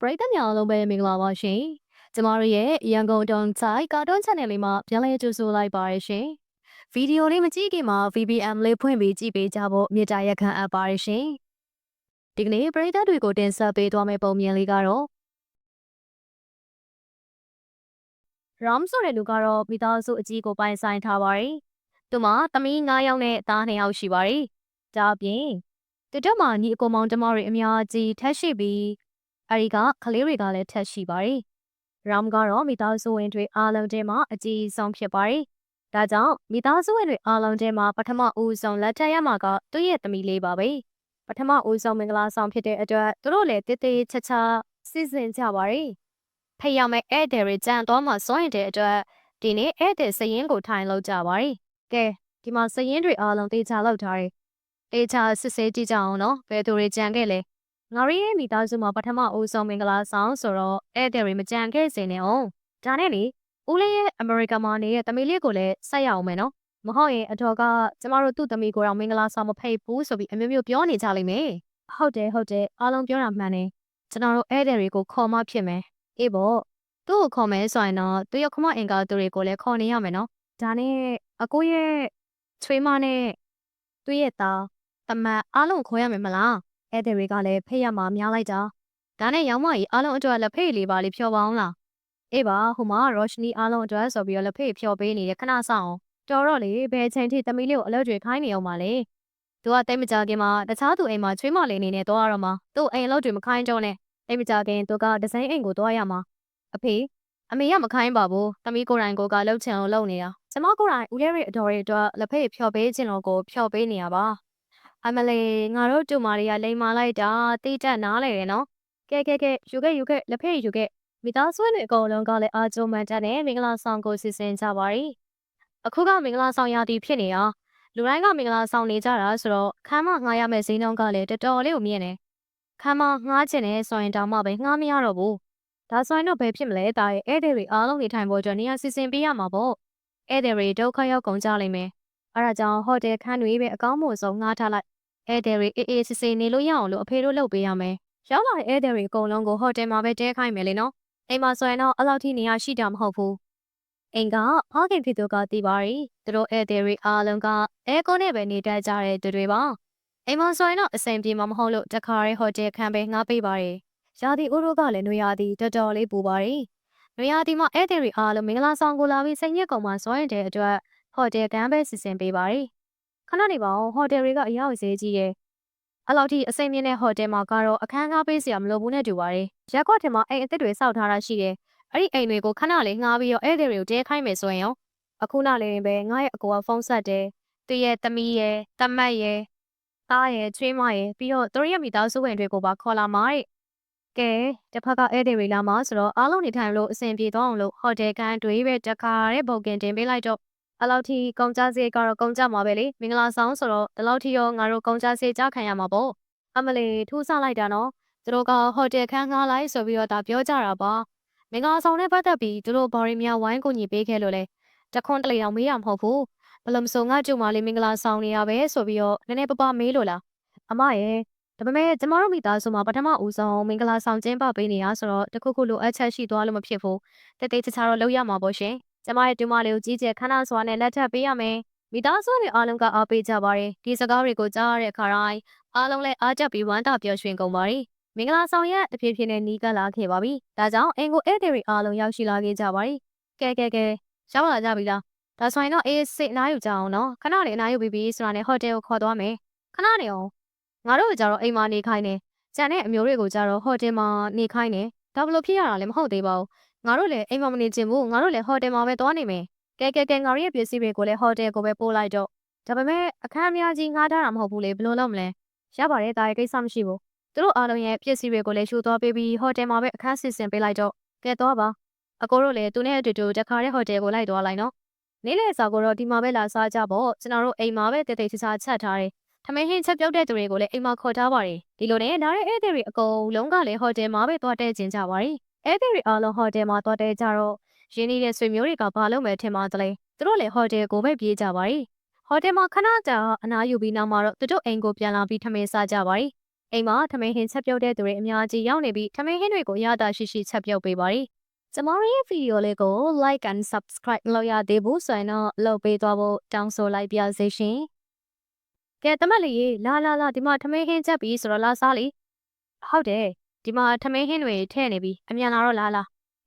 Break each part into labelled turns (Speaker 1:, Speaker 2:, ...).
Speaker 1: ပရိသတ်များအားလုံးပဲမင်္ဂလာပါရှင်။ကျမတို့ရဲ့ရန်ကုန်တုံဆိုင်ကာတွန်း channel လေးမှာပြန်လည်ကြိုဆိုလိုက်ပါရရှင်။ဗီဒီယိုလေးမကြည့်ခင်မှာ VPN လေးဖွင့်ပြီးကြည့်ပေးကြဖို့မြစ်တာရက်ခံအပ်ပါရရှင်။ဒီကနေ့ပရိသတ်တွေကိုတင်ဆက်ပေးသွားမယ့်ပုံမြင်လေးကတော့ RAM ဆိုတဲ့လူကတော့မိသားစုအကြီးကိုပိုင်ဆိုင်ထားပါတယ်။သူမှာသမီး9ယောက်နဲ့သား2ယောက်ရှိပါတယ်။ဒါအပြင်သူတို့မှာညီအကိုမောင်တမတွေအများကြီးထက်ရှိပြီး အဲဒီကကလေးတွေကလည်းထက်ရှိပါတယ်။ RAM ကတော့မိသားစုဝင်တွေအားလုံးထဲမှာအကြီးဆုံးဖြစ်ပါတယ်။ဒါကြောင့်မိသားစုဝင်တွေအားလုံးထဲမှာပထမဦးဆုံးလက်ထပ်ရမှာကသူ့ရဲ့သမီးလေးပါပဲ။ပထမဦးဆုံးမင်္ဂလာဆောင်ဖြစ်တဲ့အတွက်သူတို့လည်းတည်တည်ချာချာစီစဉ်ကြပါတယ်။ဖိတ်ရမယ့်ဧည့်သည်တွေကြံတော့မှစွန့်ရင်တဲ့အတွက်ဒီနေ့ဧည့်သည်စရင်ကိုထိုင်လောက်ကြပါတယ်။ကဲဒီမှာစရင်တွေအားလုံးတေချာလောက်ထားတယ်။တေချာစစ်ဆေးကြည့်ကြအောင်နော်။ဘယ်သူတွေကြံခဲ့လဲ။ ငါရီရဲ့မိသားစုမှာပထမဦးဆုံးမင်္ဂလာဆောင်ဆိုတော့ဧည့်သည်တွေမကြံခဲ့စေနဲ့အောင်။ဒါနဲ့လေဦးလေးရဲ့အမေရိကန်မှာနေတဲ့တမီလေးကိုလည်းဆက်ရအောင်မယ်နော်။မဟုတ်ရင်အတော်ကကျမတို့သူ့သမီးကိုတော့မင်္ဂလာဆောင်မဖိတ်ဘူးဆိုပြီးအမျိုးမျိုးပြောနေကြလိမ့်မယ်။ဟုတ်တယ်ဟုတ်တယ်အားလုံးပြောတာမှန်တယ်။ကျွန်တော်တို့ဧည့်သည်တွေကိုခေါ်မှဖြစ်မယ်။အေးပေါ့သူ့ကိုခေါ်မယ်ဆိုရင်တော့သူရခမအင်္ကာသူတွေကိုလည်းခေါ်နေရမယ်နော်။ဒါနဲ့အကိုရဲ့ချွေးမနဲ့သူ့ရဲ့သားတမန်အားလုံးခေါ်ရမယ်မလား။ ဧည့်သည်တွေကလည်းဖိတ်ရမှာများလိုက်တာ။ဒါနဲ့ရောင်မကြီးအားလုံးအတွက်လက်ဖိတ်လေးပါလေးဖြော်ပါအောင်လား။အေးပါဟိုမှာရော့ရှနီအားလုံးအတွက်ဆိုပြီးတော့လက်ဖိတ်ဖြော်ပေးနေတယ်ခဏဆောင်အောင်။တော်တော့လေဘယ်ချိန်ထိသမီးလေးကိုအလုပ်တွေခိုင်းနေအောင်ပါလေ။သူကတိတ်မကြခင်မှာတခြားသူအိမ်မှာချွေးမလေးနေနဲ့တော့ရတော့မှာသူ့အိမ်အလုပ်တွေမခိုင်းတော့နဲ့တိတ်မကြခင်သူကဒဇိုင်းအိမ်ကိုတော့ရမှာအဖေအမေကမခိုင်းပါဘူးသမီးကိုယ်တိုင်ကိုကလှုပ်ချင်အောင်လုပ်နေတာကျမကိုယ်တိုင်ဦးရဲရဲ့အတော်ရဲ့အတွက်လက်ဖိတ်ဖြော်ပေးခြင်းလို့ကိုဖြော်ပေးနေရပါ အမလေးငါတို့တူမာတွေကလိန်မာလိုက်တာတိတ်တက်နားလေတယ်နော်ကဲကဲကဲယူခဲ့ယူခဲ့လက်ဖိတ်ယူခဲ့မိသားစုတွေအကုန်လုံးကလည်းအာကျုံမှန်တက်နဲ့မင်္ဂလာဆောင်ကိုစီစဉ်ကြပါရီအခုကမင်္ဂလာဆောင်ရာသီဖြစ်နေတာလူတိုင်းကမင်္ဂလာဆောင်နေကြတာဆိုတော့ခမ်းမငှားရမယ့်ဈေးနှုန်းကလည်းတော်တော်လေးကိုမြင့်နေခမ်းမငှားချင်တယ်ဆိုရင်တောင်မှပဲငှားမရတော့ဘူးဒါဆိုရင်တော့ဘယ်ဖြစ်မလဲတာရဲ့ဧည့်သည်တွေအားလုံးနေထိုင်ဖို့အတွက်နေရာစီစဉ်ပေးရမှာပေါ့ဧည့်သည်တွေဒုက္ခရောက်ကုန်ကြလိမ့်မယ်အဲဒါကြောင့်ဟိုတယ်ခန်းတွေပဲအကောင်းမို့ဆုံးငှားထားလိုက် ဧည့်သည်တွေအေးအေးစစ်စစ်နေလို့ရအောင်လို့အဖေတို့လုပ်ပေးရမယ်ရောက်လာတဲ့ဧည့်သည်တွေအကုန်လုံးကိုဟိုတယ်မှာပဲတဲခိုင်းမယ်လေနော်အိမ်မှာဆိုရင်တော့အလောက်ထိနေရာရှိတာမဟုတ်ဘူးအိမ်ကဖခင်ဖြစ်သူကတည်ပါရီသူတို့ဧည့်သည်တွေအားလုံးကအဲကွန်နဲ့ပဲနေတတ်ကြတဲ့သူတွေပါအိမ်မှာဆိုရင်တော့အဆင်ပြေမှာမဟုတ်လို့တခါရဲဟိုတယ်ခန်းပဲငှားပေးပါရီရာသီဥတုကလည်းနွေရာသီတော်တော်လေးပူပါရီနွေရာသီမှာဧည့်သည်တွေအားလုံးမင်္ဂလာဆောင်ကိုလာပြီးစိတ်ညစ်ကုန်မှစွန့်ရင်တဲ့အတွက်ဟိုတယ်ကန်းပဲစီစဉ်ပေးပါရီ ခဏနေပါဦးဟိုတယ်တွေကအရောက်ဈေးကြီးတယ်အဲ့လောက်ထိအစိမ့်မြင့်တဲ့ဟိုတယ်မှာကတော့အခန်းကားပေးစရာမလိုဘူးနဲ့တူပါတယ်ရက်ကွက်ထဲမှာအိမ်အသစ်တွေစောက်ထားတာရှိတယ်အဲ့ဒီအိမ်တွေကိုခဏလေးငှားပြီးတော့ဧည့်သည်တွေကိုတဲခိုင်းမယ်ဆိုရင်ရောအခုနောက်လေးပဲငါရဲ့အကိုကဖုန်းဆက်တယ်သူရဲ့သမီးရဲ့တမတ်ရဲ့သားရဲ့ချွေးမရဲ့ပြီးတော့သူတို့ရဲ့မိသားစုဝင်တွေကိုပါခေါ်လာမှာတဲ့ကဲတစ်ဖက်ကဧည့်သည်တွေလာမှာဆိုတော့အားလုံးနေထိုင်လို့အဆင်ပြေသွားအောင်လို့ဟိုတယ်ကန်တွေပဲတခါတဲ့ဘုတ်ကင်တင်ပေးလိုက်တော့ အဲ့လောက်ထိကုန်ကြစရိတ်ကတော့ကုန်ကြမှာပဲလေမင်္ဂလာဆောင်ဆိုတော့ဒီလောက်ထိရောငါတို့ကုန်ကြစရိတ်ကြားခံရမှာပေါ့အမလီထူးဆလိုက်တာနော်သူတို့ကဟိုတယ်ခန်းငှားလိုက်ဆိုပြီးတော့ဒါပြောကြတာပါမင်္ဂလာဆောင်နဲ့ပတ်သက်ပြီးသူတို့ဘော်ရီများဝိုင်းကူညီပေးခဲ့လို့လေတခွန်းတလေအောင်မေးရမဟုတ်ဘူးဘယ်လိုမဆိုငါကျုံမလေးမင်္ဂလာဆောင်နေရပဲဆိုပြီးတော့နည်းနည်းပပမေးလို့လားအမရဲ့ဒါပေမဲ့ကျမတို့မိသားစုမှာပထမဦးဆုံးမင်္ဂလာဆောင်ကျင်းပပေးနေရဆိုတော့တခုခုလိုအပ်ချက်ရှိသွားလို့မဖြစ်ဘူးတတိတခြားတော့လုပ်ရမှာပေါ့ရှင် ကျမရဲ့တူမလေးကိုကြီးကျယ်ခမ်းနားစွာနဲ့လက်ထပ်ပေးရမယ်မိသားစုတွေအားလုံးကအားပေးကြပါတယ်ဒီစကားတွေကိုကြားရတဲ့အခါတိုင်းအားလုံးလည်းအားကျပြီးဝမ်းသာပျော်ရွှင်ကုန်ပါတယ်မင်္ဂလာဆောင်ရက်တဖြည်းဖြည်းနဲ့နီးကပ်လာခဲ့ပါပြီဒါကြောင့်အင်ကိုဧည့်သည်တွေအားလုံးရောက်ရှိလာခဲ့ကြပါတယ်ကဲကဲကဲရောက်လာကြပြီလားဒါဆိုရင်တော့အေးစစ်အနားယူကြအောင်နော်ခဏလေးအနားယူပြီးပြီဆိုတာနဲ့ဟိုတယ်ကိုခေါ်သွားမယ်ခဏနေအောင်ငါတို့ကြတော့အိမ်မှာနေခိုင်းတယ်ကြံတဲ့အမျိုးတွေကိုကြတော့ဟိုတယ်မှာနေခိုင်းတယ်ဒါဘလို့ဖြစ်ရတာလည်းမဟုတ်သေးပါဘူး ငါတို့လည်းအိမ်မှာမနေချင်ဘူးငါတို့လည်းဟိုတယ်မှာပဲသွားနေမယ်ကဲကဲကဲငါတို့ရဲ့ပစ္စည်းတွေကိုလည်းဟိုတယ်ကိုပဲပို့လိုက်တော့ဒါပေမဲ့အခန်းအများကြီးငှားထားတာမဟုတ်ဘူးလေဘယ်လိုလုပ်မလဲရပါတယ်ဒါရဲ့ကိစ္စမရှိဘူးသူတို့အားလုံးရဲ့ပစ္စည်းတွေကိုလည်းယူသွားပေးပြီးဟိုတယ်မှာပဲအခန်းစီစဉ်ပေးလိုက်တော့ကဲသွားပါအကိုတို့လည်းသူနဲ့အတူတူတခါတဲ့ဟိုတယ်ကိုလိုက်သွားလိုက်နော်နေ့လည်စာကိုတော့ဒီမှာပဲလာစားကြပေါ့ကျွန်တော်တို့အိမ်မှာပဲတည်တည်ချာချာချက်ထားတယ်ထမင်းဟင်းချက်ပြုတ်တဲ့သူတွေကိုလည်းအိမ်မှာခေါ်ထားပါတယ်ဒီလိုနဲ့နားတဲ့ဧည့်သည်တွေအကုန်လုံးကလည်းဟိုတယ်မှာပဲသွားတဲ့ကျင်ကြပါတယ် ဧည့်သည်တွေအားလုံးဟိုတယ်မှာသွားတဲ့ကြတော့ရင်းနှီးတဲ့ဆွေမျိုးတွေကဘာလုပ်မယ်ထင်ပါသလဲသူတို့လည်းဟိုတယ်ကိုပဲပြေးကြပါတယ်ဟိုတယ်မှာခဏကြာအနားယူပြီးနောက်မှာတော့သူတို့အိမ်ကိုပြန်လာပြီးထမင်းစားကြပါတယ်အိမ်မှာထမင်းဟင်းချက်ပြုတ်တဲ့သူတွေအများကြီးရောက်နေပြီးထမင်းဟင်းတွေကိုအရသာရှိရှိချက်ပြုတ်ပေးပါရီကျမတို့ရဲ့ဗီဒီယိုလေးကို like and subscribe လုပ်ရသေးဘူးဆိုရင်တော့လုပ်ပေးသွားဖို့တောင်းဆိုလိုက်ပါစေရှင်ကဲတမက်လေးရေလာလာလာဒီမှာထမင်းဟင်းချက်ပြီးဆိုတော့လာစားလေဟုတ်တယ် ဒီမှာထမင်းဟင်းတွေထည့်နေပြီအမြန်လာတော့လာလာ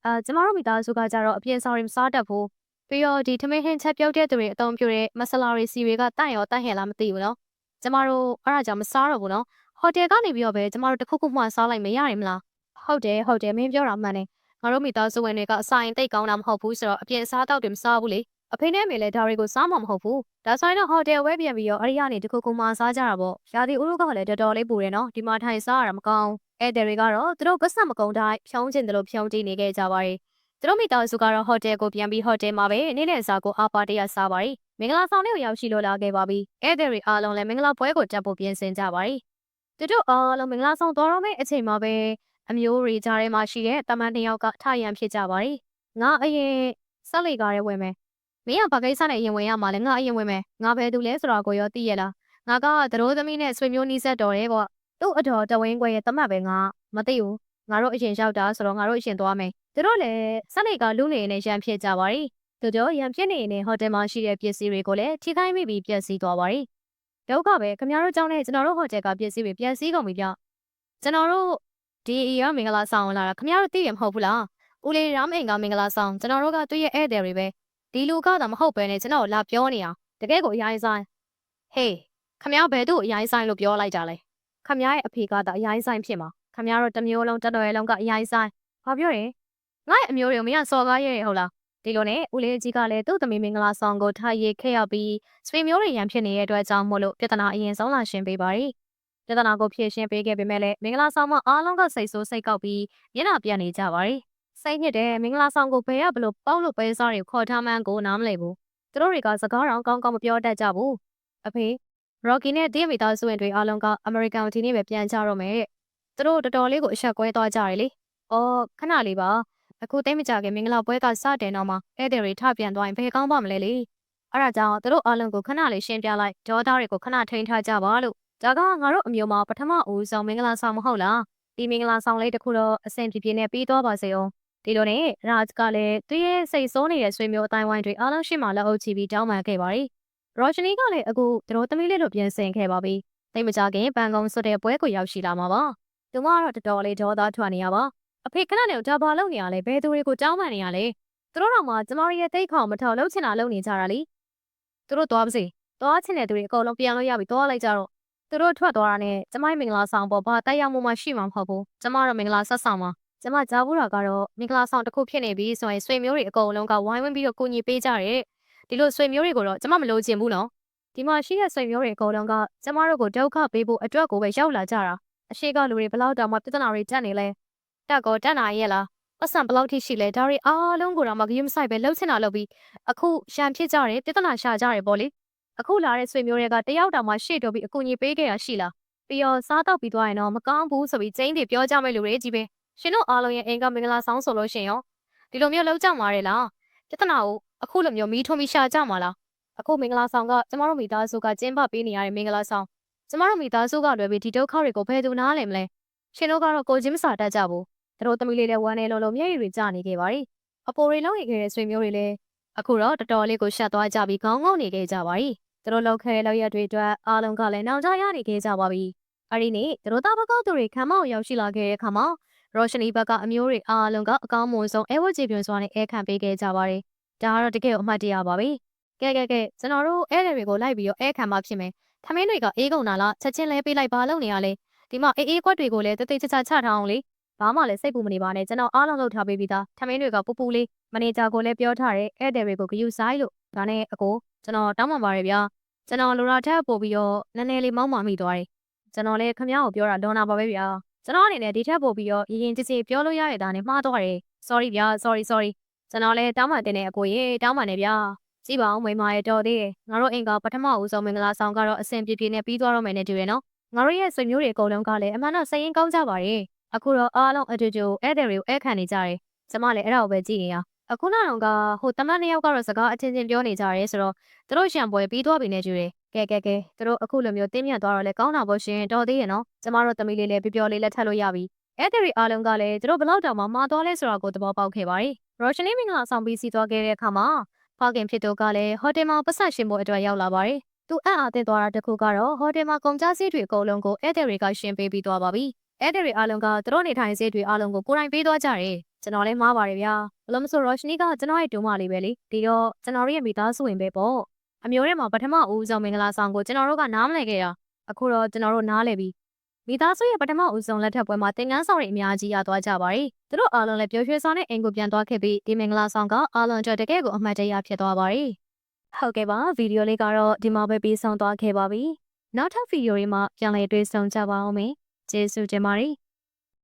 Speaker 1: အာကျမတို့မိသားစုကကြတော့အပြင်ဆောင်ရင်မစားတတ်ဘူးပြီးတော့ဒီထမင်းဟင်းချက်ပြုတ်တဲ့သူတွေအသုံးပြုတဲ့မဆလာတွေစီတွေကတန့်ရောတန့်ဟဲ့လားမသိဘူးနော်ကျမတို့အဲ့ဒါကြောင့်မစားတော့ဘူးနော်ဟိုတယ်ကနေပြီးတော့ပဲကျမတို့တစ်ခုခုမှစားလိုက်မရရင်မလားဟုတ်တယ်ဟုတ်တယ်မင်းပြောတာမှန်တယ်ငါတို့မိသားစုဝင်တွေကအစာရင်တိတ်ကောင်းတာမဟုတ်ဘူးဆိုတော့အပြင်စားတော့တယ်မစားဘူးလေ အဖေနဲ့မေလည်းဒါတွေကိုစားမှာမဟုတ်ဘူးဒါဆိုရင်တော့ဟိုတယ်ဝဲပြန်ပြီးတော့အဲ့ဒီကနေတစ်ခုခုမှစားကြတာပေါ့ရာသီဥတုကလည်းတော်တော်လေးပူတယ်နော်ဒီမှာထိုင်စားရတာမကောင်းဧည့်သည်တွေကတော့သူတို့ကဆက်မကုန်းတိုင်းဖြောင်းကျင်တယ်လို့ဖြောင်းကြည့်နေခဲ့ကြပါတယ်သူတို့မိသားစုကတော့ဟိုတယ်ကိုပြန်ပြီးဟိုတယ်မှာပဲနေ့နဲ့စားကိုအားပါတရစားပါတယ်မင်္ဂလာဆောင်လေးကိုရောက်ရှိလို့လာခဲ့ပါပြီဧည့်သည်တွေအားလုံးလည်းမင်္ဂလာပွဲကိုတက်ဖို့ပြင်ဆင်ကြပါတယ်သူတို့အားလုံးမင်္ဂလာဆောင်တော်တော်မဲ့အချိန်မှာပဲအမျိုးတွေကြားထဲမှာရှိတဲ့တမန်တစ်ယောက်ကထရန်ဖြစ်ကြပါရီငါအရင်ဆက်လေကားရဲဝင်မယ် မင်းကဘာကိစ္စနဲ့အရင်ဝင်ရမှာလဲငါအရင်ဝင်မယ်ငါဘယ်သူလဲဆိုတာကိုရောသိရလားငါကသတို့သမီးနဲ့ဆွေမျိုးနီးစပ်တော်တယ်ကွာသူ့အတော်တဝင်းခွဲရဲ့တမတ်ပဲငါမသိဘူးငါတို့အရင်ရောက်တာဆိုတော့ငါတို့အရင်သွားမယ်သူတို့လည်းဆက်လေကားလူနေနေရန်ဖြစ်ကြပါရီသူတို့ရန်ဖြစ်နေနေဟိုတယ်မှာရှိတဲ့ပစ္စည်းတွေကိုလည်းထိခိုက်မိပြီးပျက်စီးသွားပါရီဒုက္ခပဲခင်ဗျားတို့ကြောင့်နဲ့ကျွန်တော်တို့ဟိုတယ်ကပစ္စည်းတွေပျက်စီးကုန်ပြီဗျကျွန်တော်တို့ဒီအီရမင်္ဂလာဆောင်လာတာခင်ဗျားတို့သိရမဟုတ်ဘူးလားဦးလေးရမ်းအိမ်ကမင်္ဂလာဆောင်ကျွန်တော်တို့ကသူ့ရဲ့ဧည့်သည်တွေပဲ ဒီလူကသာမဟုတ်ပဲနဲ့ကျွန်တော်လာပြောနေအောင်တကယ်ကိုအရင်ဆိုင်ဟေးခင်ဗျားဘယ်သူ့အရင်ဆိုင်လို့ပြောလိုက်ကြလဲခင်ဗျားရဲ့အဖေကသာအရင်ဆိုင်ဖြစ်မှာခင်ဗျားတို့တစ်မျိုးလုံးတက်တော်ရဲ့လုံးကအရင်ဆိုင်ဘာပြောရင်ငါ့ရဲ့အမျိုးတွေမရစော်ကားရဲဟုတ်လားဒီလိုနဲ့ဦးလေးကြီးကလည်းသူ့သမီးမင်္ဂလာဆောင်ကိုထားရခဲ့ရပြီးဆွေမျိုးတွေရန်ဖြစ်နေတဲ့အတွက်ကြောင့်မို့လို့ပြဿနာအရင်ဆုံးလာရှင်းပေးပါရီပြဿနာကိုဖြေရှင်းပေးခဲ့ပေမဲ့လည်းမင်္ဂလာဆောင်မအားလုံးကစိတ်ဆိုးစိတ်ကောက်ပြီးမျက်နှာပြန်နေကြပါရီ စိတ်ညစ်တယ်မင်္ဂလာဆောင်ကိုဘယ်ရဘလို့ပေါက်လို့ပဲစားတွေခေါ်ထားမှန်းကိုနားမလည်ဘူးသူတို့တွေကစကားတော်ကောင်းကောင်းမပြောတတ်ကြဘူးအဖေရော်ကီနဲ့တင်းမီသားစုဝင်တွေအားလုံးကအမေရိကန်ဒီနေ့ပဲပြန်ကြတော့မယ်တဲ့သူတို့တော်တော်လေးကိုအဆက်ကွဲသွားကြတယ်လေအော်ခဏလေးပါအခုတိတ်မကြခင်မင်္ဂလာပွဲကစတင်တော့မှဧည့်သည်တွေထပြန်သွားရင်ဘယ်ကောင်းပါမလဲလေအဲ့ဒါကြောင့်သူတို့အားလုံးကိုခဏလေးရှင်းပြလိုက်ဒေါသားတွေကိုခဏထိန်းထားကြပါလို့ဒါကငါတို့အမျိုးမှာပထမဦးဆုံးမင်္ဂလာဆောင်မဟုတ်လားဒီမင်္ဂလာဆောင်လေးတစ်ခုတော့အဆင်ပြေပြေနဲ့ပြီးသွားပါစေအောင် ဒီလိုနဲ့ရာဂျ်ကလည်းသူရဲ့စိတ်ဆိုးနေတဲ့ဆွေမျိုးအတိုင်းဝိုင်းတွေအားလုံးရှိမှလက်အုပ်ချပြီးတောင်းပန်ခဲ့ပါရီရော်ရှနီကလည်းအခုသူတို့သမီးလေးတို့ပြင်ဆင်ခဲ့ပါပြီတိတ်မကြခင်ဘန်ကုန်းဆွတဲ့ပွဲကိုရောက်ရှိလာမှာပါသူမကတော့တော်တော်လေးဒေါသားထွက်နေရပါအဖေခဏနဲ့ဒါဘာလုပ်နေရလဲဘယ်သူတွေကိုတောင်းပန်နေရလဲသူတို့တော့မှကျမတို့ရဲ့တိတ်ခေါင်မထောက်လှုပ်ချင်တာလုပ်နေကြတာလीသူတို့သွားပါစေသွားချင်တဲ့သူတွေအကုန်လုံးပြန်လို့ရပြီသွားလိုက်ကြတော့သူတို့ထွက်သွားတာနဲ့ကျမရဲ့မင်္ဂလာဆောင်ပေါ်ဘာတိုက်ရောက်မှုမှရှိမှာမဟုတ်ဘူးကျမတော့မင်္ဂလာဆက်ဆောင်မှာ ကျမကြားဘူးတာကတော့မင်္ဂလာဆောင်တစ်ခုဖြစ်နေပြီဆိုရင်ဆွေမျိုးတွေအကုန်လုံးကဝိုင်းဝန်းပြီးတော့ကိုညီပေးကြတယ်ဒီလိုဆွေမျိုးတွေကိုတော့ကျမမလို့ချင်ဘူးနော်ဒီမှာရှိတဲ့ဆွေမျိုးတွေအကုန်လုံးကကျမတို့ကိုဒုက္ခပေးဖို့အတွက်ကိုပဲရောက်လာကြတာအရှိကလူတွေဘလောက်တောင်မှပြဿနာတွေတက်နေလဲတက်ကောတက်နိုင်ရဲ့လားပတ်စံဘယ်လောက်ထိရှိလဲဒါတွေအားလုံးကိုတော့မဂရုမစိုက်ပဲလှုပ်ချင်တာလှုပ်ပြီးအခုရန်ဖြစ်ကြတယ်ပြဿနာရှာကြတယ်ပေါ့လေအခုလာတဲ့ဆွေမျိုးတွေကတယောက်တောင်မှရှေ့တော်ပြီးအကူအညီပေးခဲ့ရရှိလားပြီးတော့စားတော့ပြီးသွားရင်တော့မကောင်းဘူးဆိုပြီးကျင်းတွေပြောကြမဲ့လူတွေကြီးပဲ ရှင်တို့အားလုံးရဲ့အင်ကမင်္ဂလာဆောင်ဆိုလို့ရှင်ရောဒီလိုမျိုးလှုပ်ကြမှာလေလားပြဿနာကိုအခုလိုမျိုးမီးထွန်းပြီးရှာကြမှာလားအခုမင်္ဂလာဆောင်ကကျမတို့မိသားစုကကျင်းပပေးနေရတဲ့မင်္ဂလာဆောင်ကျမတို့မိသားစုကလွယ်ပြီးဒီဒုက္ခတွေကိုဘယ်သူနားလည်မလဲရှင်တို့ကတော့ကိုချင်းမစာတတ်ကြဘူးသူတို့သမီးလေးလည်းဝမ်းနေလုံးလုံးမျက်ရည်တွေကျနေခဲ့ပါရီအပိုတွေလုံးနေခဲ့တဲ့ဆွေမျိုးတွေလည်းအခုတော့တော်တော်လေးကိုရှက်သွားကြပြီးခေါင်းငုံနေခဲ့ကြပါရီသူတို့လောက်ခဲလောက်ရက်တွေအတွက်အားလုံးကလည်းနောင်တရနေခဲ့ကြပါပြီအဲ့ဒီနေ့သူတို့သားဘကောက်သူတွေခမ်းမောက်ရောက်ရှိလာခဲ့တဲ့အခါမှာ ရောရှနီဘက်ကအမျိုးတွေအားလုံးကအကောင်းမွန်ဆုံးအဲဝတ်ကြည်ပြွန်စွာနဲ့အဲခံပေးခဲ့ကြပါရီဒါကတော့တကယ်အမှတ်တရပါပဲကဲကဲကဲကျွန်တော်တို့အဲတွေကိုလိုက်ပြီးတော့အဲခံမှဖြစ်မယ်ထမင်းတွေကအေးကုန်တာလားချက်ချင်းလဲပေးလိုက်ပါလို့နေရလဲဒီမှာအေးအေးကွက်တွေကိုလည်းတသိချာချာချထားအောင်လေဘာမှလည်းစိတ်ပူမနေပါနဲ့ကျွန်တော်အားလုံးလုပ်ထားပေးပြီးသားထမင်းတွေကပူပူလေးမန်နေဂျာကိုလည်းပြောထားတယ်ဧည့်သည်တွေကိုဂယူဆိုင်လို့ဒါနဲ့အကိုကျွန်တော်တောင်းပန်ပါတယ်ဗျာကျွန်တော်လိုရာထက်ပို့ပြီးတော့နည်းနည်းလေးမောင်းမာမိသွားတယ်ကျွန်တော်လည်းခမ ्या ကိုပြောတာဒေါနာပါပဲဗျာ ကျွန်တော်အနေနဲ့ဒီထက်ပို့ပြီးတော့ရင်ရင်ကြည်ကြည်ပြောလို့ရတဲ့ဒါနဲ့မှားသွားတယ် sorry ဗျာ sorry sorry ကျွန်တော်လည်းတောင်းပန်တင်တဲ့အကိုရေတောင်းပန်နေဗျာကြည့်ပါဦးမိမရဲ့တော်သေးတယ်ငါတို့အိမ်ကပထမဦးဆုံးမင်္ဂလာဆောင်ကတော့အဆင်ပြေပြေနဲ့ပြီးသွားတော့မယ်နဲ့တူရယ်နော်ငါတို့ရဲ့ဆွေမျိုးတွေအကုန်လုံးကလည်းအမှန်တော့စိတ်ရင်းကောင်းကြပါရဲ့အခုတော့အားလုံးအတူတူဧည့်သည်တွေကိုဧည့်ခံနေကြတယ်ကျမလည်းအဲ့ဒါကိုပဲကြည့်နေရအခုနောက်တော့ကဟိုတမန်နှစ်ယောက်ကတော့စကားအချင်းချင်းပြောနေကြတယ်ဆိုတော့သူတို့ရှံပွဲပြီးသွားပြီနဲ့တူတယ် ကဲကဲကဲသူတို့အခုလိုမျိုးတင်းမြတ်သွားတော့လဲကောင်းတာပေါ့ရှင်တော်သေးရဲ့နော်ကျမတို့သမီးလေးလည်းပျော်ပျော်လေးလက်ထပ်လို့ရပြီအဲ့ဒီရီအားလုံးကလည်းသူတို့ဘလောက်တောင်မှမှားသွားလဲဆိုတာကိုသဘောပေါက်ခဲ့ပါတယ်ရောရှင်လေးမင်္ဂလာဆောင်ပြီးစီးသွားခဲ့တဲ့အခါမှာဖခင်ဖြစ်သူကလည်းဟိုတယ်မှာပတ်ဆက်ရှင်ဖို့အတွက်ရောက်လာပါတယ်သူအံ့အားသင့်သွားတာတစ်ခုကတော့ဟိုတယ်မှာကုန်ကျစရိတ်တွေအကုန်လုံးကိုအဲ့ဒီရီကရှင်းပေးပြီးသွားပါပြီအဲ့ဒီရီအားလုံးကသူတို့နေထိုင်စရိတ်တွေအားလုံးကိုကိုယ်တိုင်ပေးသွားကြတယ်ကျွန်တော်လည်းမှားပါတယ်ဗျာဘလို့မဆိုရောရှင်လေးကကျွန်တော်ရဲ့ဒုမလေးပဲလေဒီတော့ကျွန်တော်ရဲ့မိသားစုဝင်ပဲပေါ့ အမျိုးထဲမှာပထမဦးဆုံးမင်္ဂလာဆောင်ကိုကျွန်တော်တို့ကနားမလည်ခဲ့တာအခုတော့ကျွန်တော်တို့နားလည်ပြီမိသားစုရဲ့ပထမဦးဆုံးလက်ထပ်ပွဲမှာသင်ငန်းဆောင်တွေအများကြီးရသွားကြပါတယ်သူတို့အားလုံးလည်းပျော်ရွှင်ဆောင်တဲ့အိမ်ကိုပြန်သွားခဲ့ပြီးဒီမင်္ဂလာဆောင်ကအားလုံးအတွက်တကယ်ကိုအမှတ်တရဖြစ်သွားပါတယ်ဟုတ်ကဲ့ပါဗီဒီယိုလေးကတော့ဒီမှာပဲပြီးဆုံးသွားခဲ့ပါပြီနောက်ထပ်ဗီဒီယိုတွေမှာပြန်လည်တွေ့ဆုံကြပါအောင်မယ်ကျေးဇူးတင်ပါတယ်